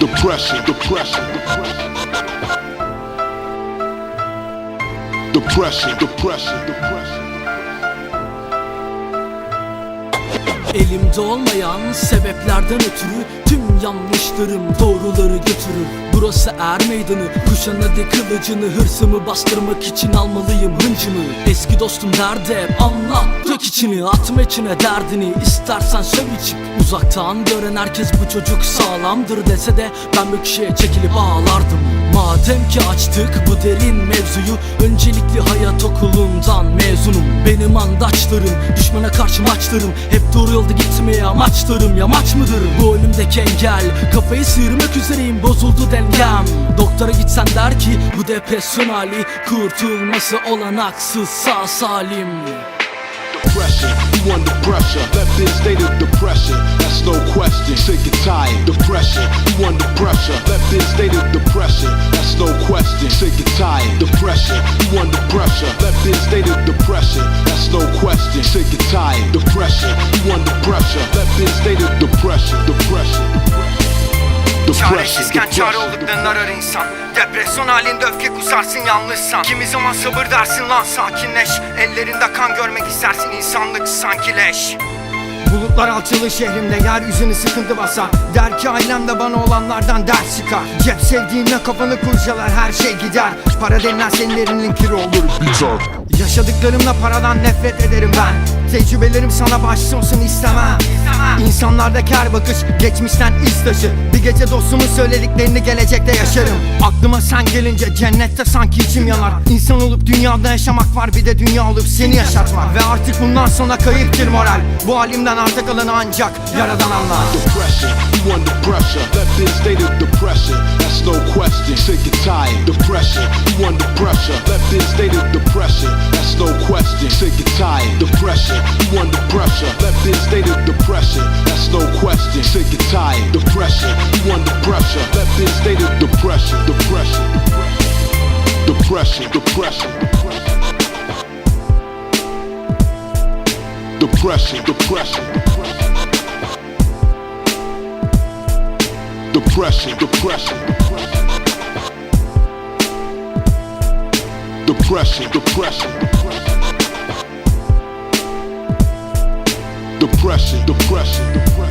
Depression, depression, depression, depression, depression. Elimde olmayan sebeplerden ötürü Tüm yanlışlarım doğruları götürür. Burası er meydanı Kuşan hadi kılıcını Hırsımı bastırmak için almalıyım hıncımı Eski dostum derdi hep anlat Dök içini atma içine derdini. İstersen söv içip Uzaktan gören herkes bu çocuk sağlamdır dese de Ben bir kişiye çekilip ağlardım. Madem ki açtık bu derin mevzuyu Öncelikli hayat okulundan mezunum Benim andaçlarım düşmana karşı maçlarım Hep doğru yolda gitmeye amaçlarım Yamaç mıdır bu önümdeki engel Kafayı sıyırmak üzereyim bozuldu dengem Doktora gitsen der ki bu depresyon hali Kurtulması olanaksız sağ salim Depression, you under pressure. Left in state of depression, that's no question. Sick and tired. Depression, you under pressure. Left in state of depression, that's no question. Sick and tired. Depression, you under pressure. Left in state of depression, question. Sick and tired. Depression, you under pressure. Left in state of depression, depression. Çaresizken çare olduklarını arar insan Depresyon halinde öfke kusarsın yalnızsan Kimi zaman sabır dersin lan sakinleş Ellerinde kan görmek istersin insanlık sanki leş Bulutlar alçılı şehrimde yeryüzünü sıkıntı basar Der ki ailemde bana olanlardan ders çıkar Cep sevdiğimle kafanı kurcalar her şey gider Para denilen senin elinin kiri olur Yaşadıklarımla paradan nefret ederim ben. Tecrübelerim sana olsun istemem. İnsanlarda kar bakış geçmişten iz taşı. Bir gece dostumun söylediklerini gelecekte yaşarım. Aklıma sen gelince cennette sanki içim yanar. İnsan olup dünyada yaşamak var bir de dünya olup seni yaşatmak. Ve artık bundan sonra kayıptır moral. Bu halimden arta kalanı ancak yaradan anlar. Depression, depression, that's no question. Sick and tired. Depression, you under pressure. Left in state of depression, that's no question. Sick and tired. Depression, you under pressure. Left in state of depression, depression, depression, depression, depression. Depression, depression, depression, depression, depression, depression, depression, depression, depression.